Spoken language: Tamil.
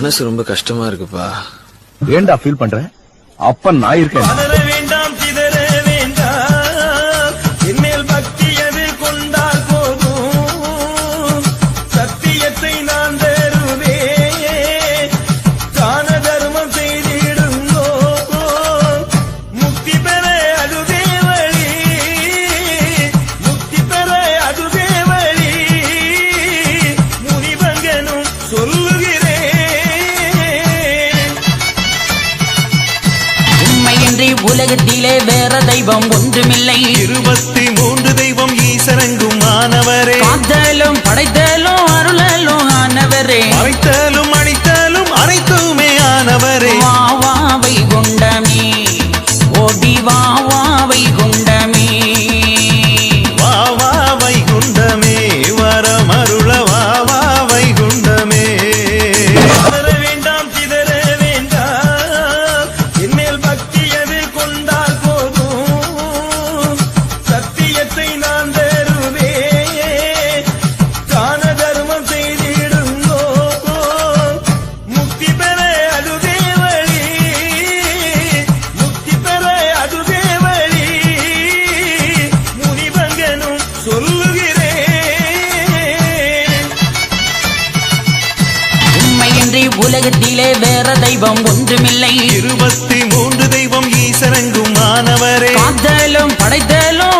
மனசு ரொம்ப கஷ்டமா இருக்குப்பா. ஏன்டா ஃபீல் பண்ற? அப்ப நான் இருக்கேன். வேண்டாம் சிதற வேண்டாம். பக்தி அது கொண்டால் போதும். சத்தியத்தை நான் தருவேன். தான தர்மம் செய்திடுங்கோ. முக்தி பெற அதுவே வழி முக்தி பெற அதுவே வழி முனிவங்கனும் சொல்லுகிறேன் உலகத்திலே வேற தெய்வம் ஒன்றுமில்லை. இருபத்தி மூன்று தெய்வம் ஈசரங்கும் மாணவரே காத்தலும் படைத்தலும் அருளலும் ஆனவரே. அழைத்தலும் அணித்தலும் அனைத்துமே ஆனவரே. வா வா வைகுண்டமே ஓடி வா உலகத்திலே வேற தெய்வம் ஒன்றுமில்லை. இருபத்தி மூன்று தெய்வம் ஈசரங்கும் மாணவரே காத்தலும் படைத்தலும்